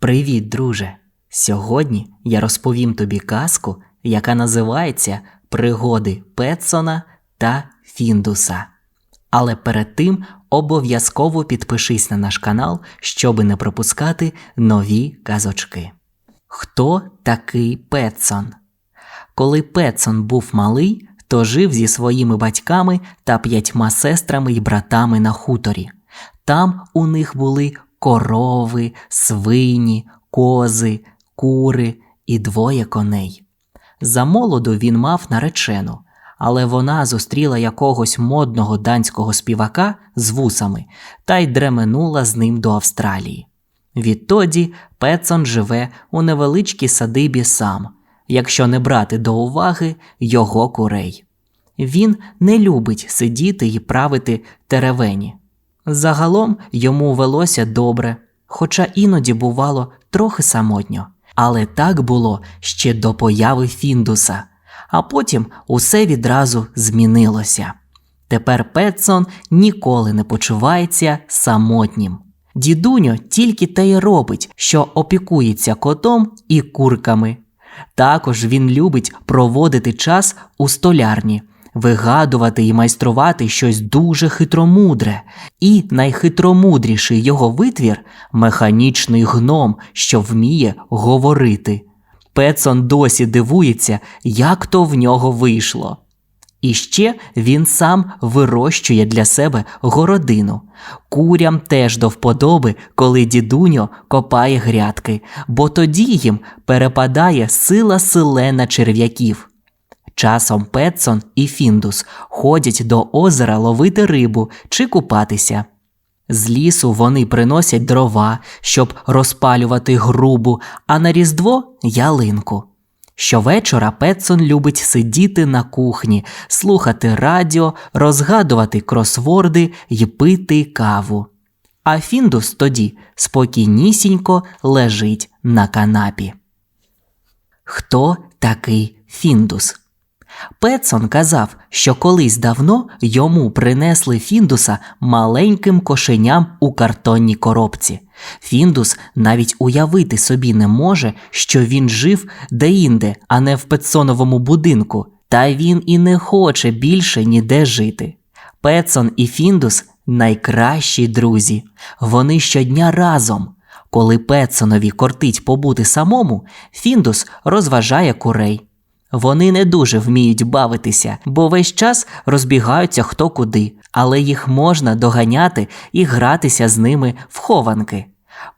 Привіт, друже! Сьогодні я розповім тобі казку, яка називається Пригоди Петсона та Фіндуса. Але перед тим обов'язково підпишись на наш канал, щоби не пропускати нові казочки. Хто такий Петсон? Коли Петсон був малий, то жив зі своїми батьками та п'ятьма сестрами й братами на хуторі. Там у них були корови, свині, кози, кури і двоє коней. Замолоду він мав наречену, але вона зустріла якогось модного данського співака з вусами та й дременула з ним до Австралії. Відтоді Петсон живе у невеличкій садибі сам, якщо не брати до уваги його курей. Він не любить сидіти і правити теревені. Загалом йому велося добре, хоча іноді бувало трохи самотньо. Але так було ще до появи Фіндуса, а потім усе відразу змінилося. Тепер Петсон ніколи не почувається самотнім. Дідуньо тільки те й робить, що опікується котом і курками. Також він любить проводити час у столярні, вигадувати і майструвати щось дуже хитромудре, і найхитромудріший його витвір механічний гном, що вміє говорити. Петсон досі дивується, як то в нього вийшло. І ще він сам вирощує для себе городину. Курям теж до вподоби, коли дідуньо копає грядки, бо тоді їм перепадає сила селена черв'яків. Часом Петсон і Фіндус ходять до озера ловити рибу чи купатися. З лісу вони приносять дрова, щоб розпалювати грубу, а на Різдво ялинку. Щовечора Петсон любить сидіти на кухні, слухати радіо, розгадувати кросворди й пити каву. А Фіндус тоді спокійнісінько лежить на канапі. Хто такий Фіндус? Петсон казав, що колись давно йому принесли Фіндуса маленьким кошеням у картонній коробці. Фіндус навіть уявити собі не може, що він жив де-інде, а не в Петсоновому будинку, та він і не хоче більше ніде жити. Петсон і Фіндус найкращі друзі. Вони щодня разом. Коли Петсонові кортить побути самому, Фіндус розважає курей. Вони не дуже вміють бавитися, бо весь час розбігаються хто куди, але їх можна доганяти і гратися з ними в хованки.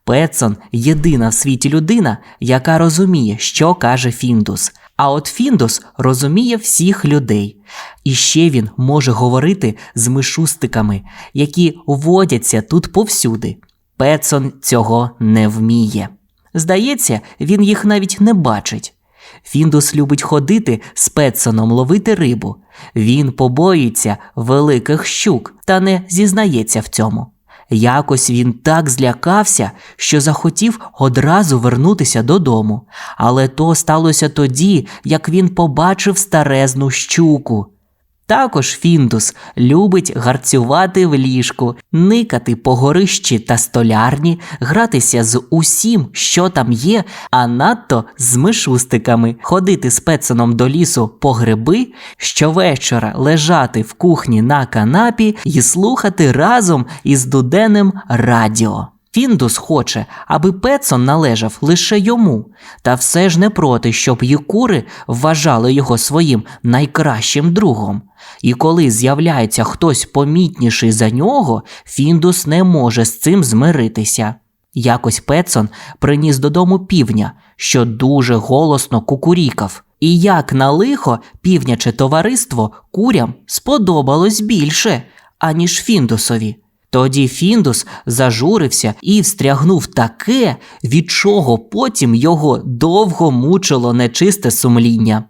Петсон єдина в світі людина, яка розуміє, що каже Фіндус. А от Фіндус розуміє всіх людей. І ще він може говорити з мишустиками, які водяться тут повсюди. Петсон цього не вміє. Здається, він їх навіть не бачить. Фіндус любить ходити з Петсоном ловити рибу. Він побоїться великих щук та не зізнається в цьому. Якось він так злякався, що захотів одразу вернутися додому. Але то сталося тоді, як він побачив старезну щуку. Також Фіндус любить гарцювати в ліжку, никати по горищі та столярні, гратися з усім, що там є, а надто з мишустиками, ходити з Петсоном до лісу по гриби, щовечора лежати в кухні на канапі і слухати разом із дуденним радіо. Фіндус хоче, аби Петсон належав лише йому, та все ж не проти, щоб Єкури вважали його своїм найкращим другом. І коли з'являється хтось помітніший за нього, Фіндус не може з цим змиритися. Якось Петсон приніс додому півня, що дуже голосно кукурікав. І як на лихо півняче товариство курям сподобалось більше, аніж Фіндусові. Тоді Фіндус зажурився і встрягнув таке, від чого потім його довго мучило нечисте сумління.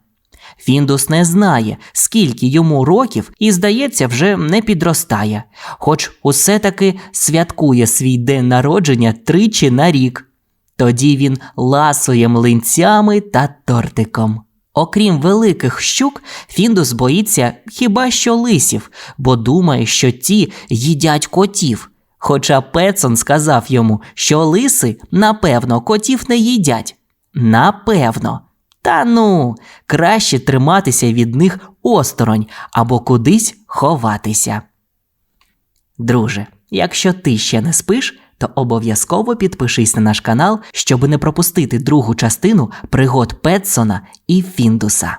Фіндус не знає, скільки йому років, і, здається, вже не підростає, хоч усе таки святкує свій день народження тричі на рік. Тоді він ласує млинцями та тортиком. Окрім великих щук, Фіндус боїться хіба що лисів, бо думає, що ті їдять котів. Хоча Петсон сказав йому, що лиси, напевно, котів не їдять. Напевно. Та ну, краще триматися від них осторонь або кудись ховатися. Друже, якщо ти ще не спиш, то обов'язково підпишись на наш канал, щоб не пропустити другу частину пригод Петсона і Фіндуса.